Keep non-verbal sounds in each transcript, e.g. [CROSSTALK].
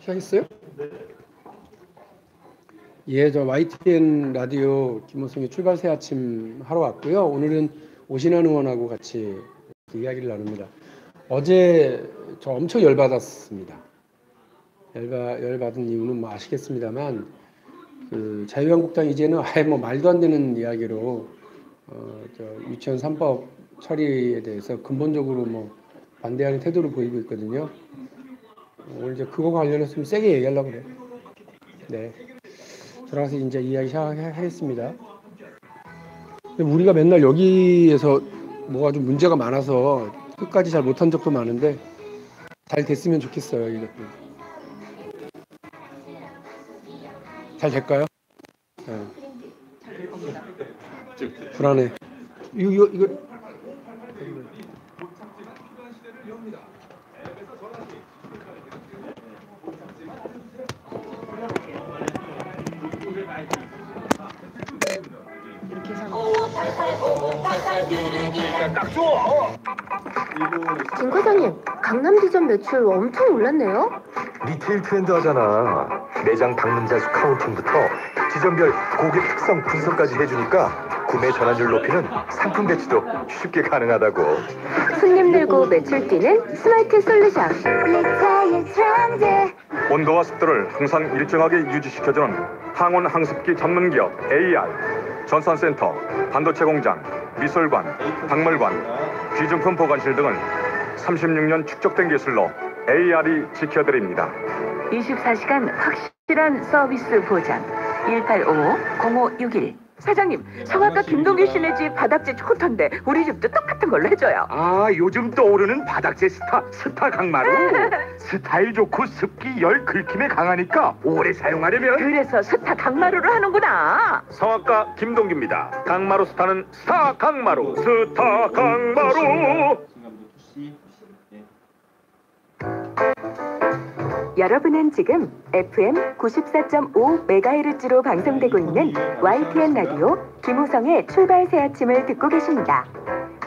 시작했어요? 예, 저 YTN 라디오 김호성의 출발 새 아침 하러 왔고요. 오늘은 오신환 의원하고 같이 이야기를 나눕니다. 어제 저 엄청 열받았습니다. 열받, 열받은 이유는 뭐 아시겠습니다만 그 자유한국당 이제는 아예 뭐 말도 안 되는 이야기로 어, 저 유치원 3법 처리에 대해서 근본적으로 뭐 반대하는 태도를 보이고 있거든요. 오늘 이제 그거 관련해서 좀 세게 얘기하려고 그래요. 네. 들어가서 이제 이야기 시작하겠습니다. 우리가 맨날 여기에서 뭐가 좀 문제가 많아서 끝까지 잘 못한 적도 많은데 잘 됐으면 좋겠어요. 이것도. 잘 될까요? 네. 불안해. 이거 이거 이거 김 과장님, 강남 지점 매출 엄청 올랐네요. 리테일 트렌드 하잖아. 매장 방문자 수 카운팅부터 지점별 고객 특성 분석까지 해주니까 구매 전환율 높이는 상품 배치도 쉽게 가능하다고. 손님 늘고 매출 뛰는 스마트 솔루션. 리테일 트렌드. 온도와 습도를 항상 일정하게 유지시켜주는 항온 항습기 전문 기업 AR 전산센터, 반도체 공장, 미술관, 박물관, 귀중품 보관실 등을 36년 축적된 기술로 AR이 지켜드립니다. 24시간 확실한 서비스 보장 1855-0561 사장님 성악가 김동규 씨네 집 바닥재 좋던데 우리 집도 똑같은 걸로 해줘요. 아 요즘 떠오르는 바닥재 스타 스타 강마루. [LAUGHS] 스타일 좋고 습기 열 긁힘에 강하니까 오래 사용하려면. 그래서 스타 강마루를 하는구나. 성악가 김동규입니다. 강마루 스타는 스타 강마루, 스타 강마루. 여러분은 지금 FM 94.5MHz로 방송되고 있는 YTN 라디오 김호성의 출발 새 아침을 듣고 계십니다.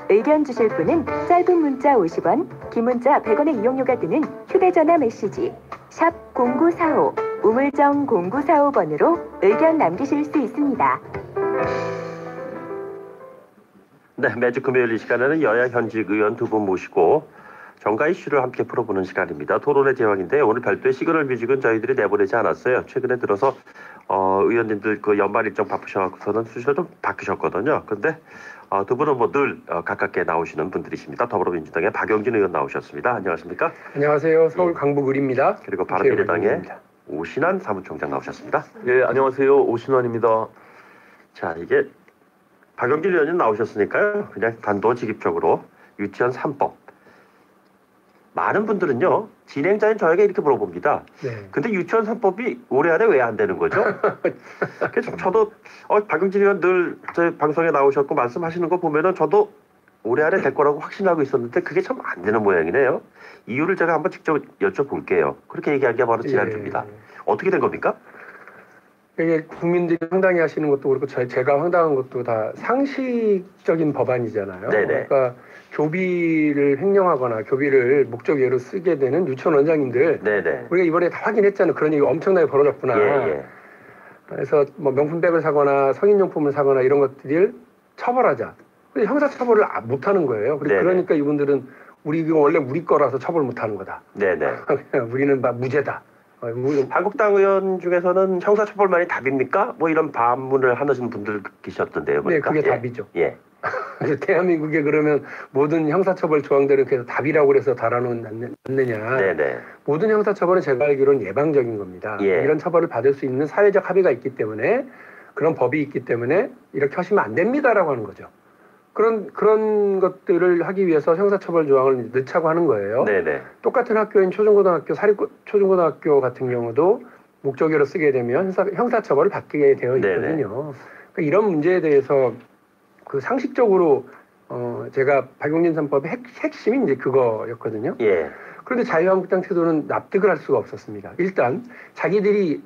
의견 주실 분은 짧은 문자 50원, 긴 문자 100원의 이용료가 드는 휴대전화 메시지 샵 0945 우물정 0945번으로 의견 남기실 수 있습니다. 네, 매주 금요일 이 시간에는 여야 현직 의원 두 분 모시고 정가 이슈를 함께 풀어보는 시간입니다. 토론의 제왕인데 오늘 별도의 시그널 뮤직은 저희들이 내보내지 않았어요. 최근에 들어서 어, 의원님들 그 연말 일정 바쁘셔서는 수시로 좀 바뀌셨거든요. 근데 어, 두 분은 뭐늘 어, 가깝게 나오시는 분들이십니다. 더불어민주당의 박영진 의원 나오셨습니다. 안녕하십니까? 안녕하세요. 서울 강북 을입니다. 그리고 바른미래당의 오신환 사무총장 나오셨습니다. 예, 안녕하세요. 오신환입니다. 자, 이게 박영진 의원님 나오셨으니까요. 그냥 단도직입적으로 유치원 3법. 많은 분들은요, 진행자인 저에게 이렇게 물어봅니다. 네. 근데 유치원 3법이 올해 안에 왜 안 되는 거죠? [LAUGHS] 그래서 저도, 어, 박영진 의원 늘 제 방송에 나오셨고 말씀하시는 거 보면은 저도 올해 안에 될 거라고 확신하고 있었는데 그게 참 안 되는 모양이네요. 이유를 제가 한번 직접 여쭤볼게요. 그렇게 얘기하기가 바로 지난주입니다. 예. 어떻게 된 겁니까? 이게 국민들이 황당해 하시는 것도 그렇고 저, 제가 황당한 것도 다 상식적인 법안이잖아요. 네네. 그러니까 교비를 횡령하거나 교비를 목적 외로 쓰게 되는 유치원 원장님들 네네. 우리가 이번에 다 확인했잖아요. 그런 일이 엄청나게 벌어졌구나. 예, 예. 그래서 뭐 명품백을 사거나 성인용품을 사거나 이런 것들을 처벌하자. 근데 형사처벌을 아- 못하는 거예요. 그리- 네네. 그러니까 이분들은 우리 이거 원래 우리 거라서 처벌 못 하는 거다. 네네. [LAUGHS] 우리는 막 무죄다. 어, 우리- 한국당 의원 중에서는 형사처벌만이 답입니까? 뭐 이런 반문을 하시는 분들 계셨던데요. 네, 보니까. 그게 예. 답이죠. 예. [LAUGHS] 대한민국에 그러면 모든 형사처벌 조항들은 그래서 답이라고 그래서 달아놓은 않느냐. 네네. 모든 형사처벌은 제가 알기로는 예방적인 겁니다. 예. 이런 처벌을 받을 수 있는 사회적 합의가 있기 때문에 그런 법이 있기 때문에 이렇게 하시면 안 됩니다라고 하는 거죠. 그런 그런 것들을 하기 위해서 형사처벌 조항을 넣자고 하는 거예요. 네네. 똑같은 학교인 초중고등학교 사립 초중고등학교 같은 경우도 목적으로 쓰게 되면 형사, 형사처벌을 받게 되어. 있거든요. 그러니까 이런 문제에 대해서 그 상식적으로 어 제가 박용진 3법의 핵, 핵심이 이제 그거였거든요. 예. 그런데 자유한국당 태도는 납득을 할 수가 없었습니다. 일단 자기들이